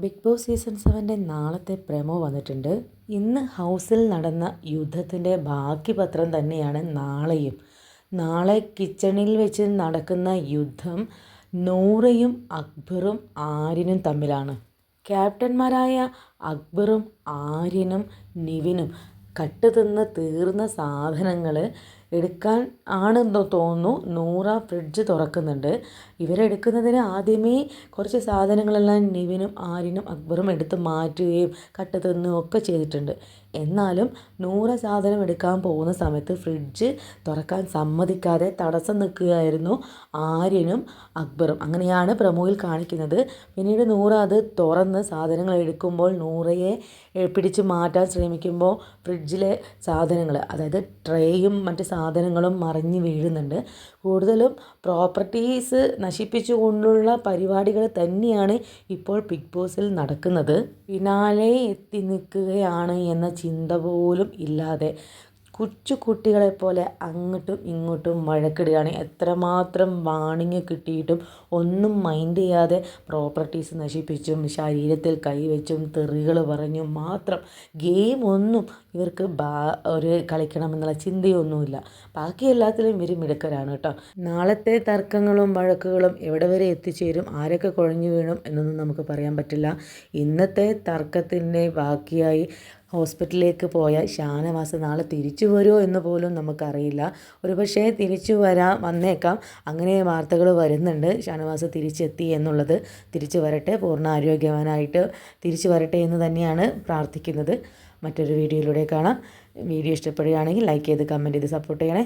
Big boss season സെവന്റെ നാളത്തെ promo വന്നിട്ടുണ്ട്. ഇന്ന് ഹൗസിൽ നടന്ന യുദ്ധത്തിന്റെ ബാക്കി പത്രം തന്നെയാണ് നാളെയും. നാളെ കിച്ചണിൽ വെച്ച് നടക്കുന്ന യുദ്ധം നൂറയും അക്ബറും ആര്യനും തമ്മിലാണ്. ക്യാപ്റ്റന്മാരായ അക്ബറും ആര്യനും നിവിനും കട്ട് തിന്ന് തീർന്ന സാധനങ്ങൾ എടുക്കാൻ ആണെന്ന് തോന്നുന്നു. നൂറ ഫ്രിഡ്ജ് തുറക്കുന്നുണ്ട്. ഇവരെടുക്കുന്നതിന് ആദ്യമേ കുറച്ച് സാധനങ്ങളെല്ലാം നിവിനും ആരിനും അക്ബറും എടുത്ത് മാറ്റുകയും കട്ട് തിന്നുകയും ഒക്കെ ചെയ്തിട്ടുണ്ട്. എന്നാലും നൂറ സാധനം എടുക്കാൻ പോകുന്ന സമയത്ത് ഫ്രിഡ്ജ് തുറക്കാൻ സമ്മതിക്കാതെ തടസ്സം നിൽക്കുകയായിരുന്നു ആര്യനും അക്ബറും. അങ്ങനെയാണ് പ്രമോയിൽ കാണിക്കുന്നത്. പിന്നീട് നൂറ അത് തുറന്ന് സാധനങ്ങൾ എടുക്കുമ്പോൾ നൂറയെ പിടിച്ച് മാറ്റാൻ ശ്രമിക്കുമ്പോൾ ഫ്രിഡ്ജിലെ സാധനങ്ങൾ അതായത് ട്രേയും മറ്റ് മറിഞ്ഞ് വീഴുന്നുണ്ട്. കൂടുതലും പ്രോപ്പർട്ടീസ് നശിപ്പിച്ചുകൊണ്ടുള്ള പരിപാടികൾ തന്നെയാണ് ഇപ്പോൾ ബിഗ് ബോസിൽ നടക്കുന്നത്. ഫിനാലെ എത്തി നിൽക്കുകയാണ് എന്ന ചിന്ത പോലും ഇല്ലാതെ. കൊച്ചു കുട്ടികളെപ്പോലെ അങ്ങോട്ടും ഇങ്ങോട്ടും വഴക്കിടുകയാണ്. എത്രമാത്രം വാണിങ് കിട്ടിയിട്ടും ഒന്നും മൈൻഡ് ചെയ്യാതെ പ്രോപ്പർട്ടീസ് നശിപ്പിച്ചും ശരീരത്തിൽ കൈവച്ചും തെറികൾ പറഞ്ഞും മാത്രം ഗെയിം ഒന്നും ഇവർക്ക് ബാ ഒരു കളിക്കണമെന്നുള്ള ചിന്തയൊന്നുമില്ല. ബാക്കി എല്ലാത്തിലും ഇവർ മിടുക്കരാണ് കേട്ടോ. നാളത്തെ തർക്കങ്ങളും വഴക്കുകളും എവിടെ വരെ എത്തിച്ചേരും? ആരൊക്കെ കുഴഞ്ഞു വീഴും എന്നൊന്നും നമുക്ക് പറയാൻ പറ്റില്ല. ഇന്നത്തെ തർക്കത്തിന്റെ ബാക്കിയായി ഹോസ്പിറ്റലിലേക്ക് പോയ ഷാനവാസ് നാളെ തിരിച്ചു വരുമോ എന്ന് പോലും നമുക്കറിയില്ല. ഒരു പക്ഷേ തിരിച്ചു വരാം വന്നേക്കാം. അങ്ങനെ വാർത്തകൾ വരുന്നുണ്ട്. ഷാനവാസ് തിരിച്ചെത്തി എന്നുള്ളത് തിരിച്ചു വരട്ടെ. പൂർണ ആരോഗ്യവാനായിട്ട് തിരിച്ചു വരട്ടെ എന്ന് തന്നെയാണ് പ്രാർത്ഥിക്കുന്നത്. മറ്റൊരു വീഡിയോയിലൂടെ കാണാം. വീഡിയോ ഇഷ്ടപ്പെടുകയാണെങ്കിൽ ലൈക്ക് ചെയ്ത് കമന്റ് ചെയ്ത് സപ്പോർട്ട് ചെയ്യണേ.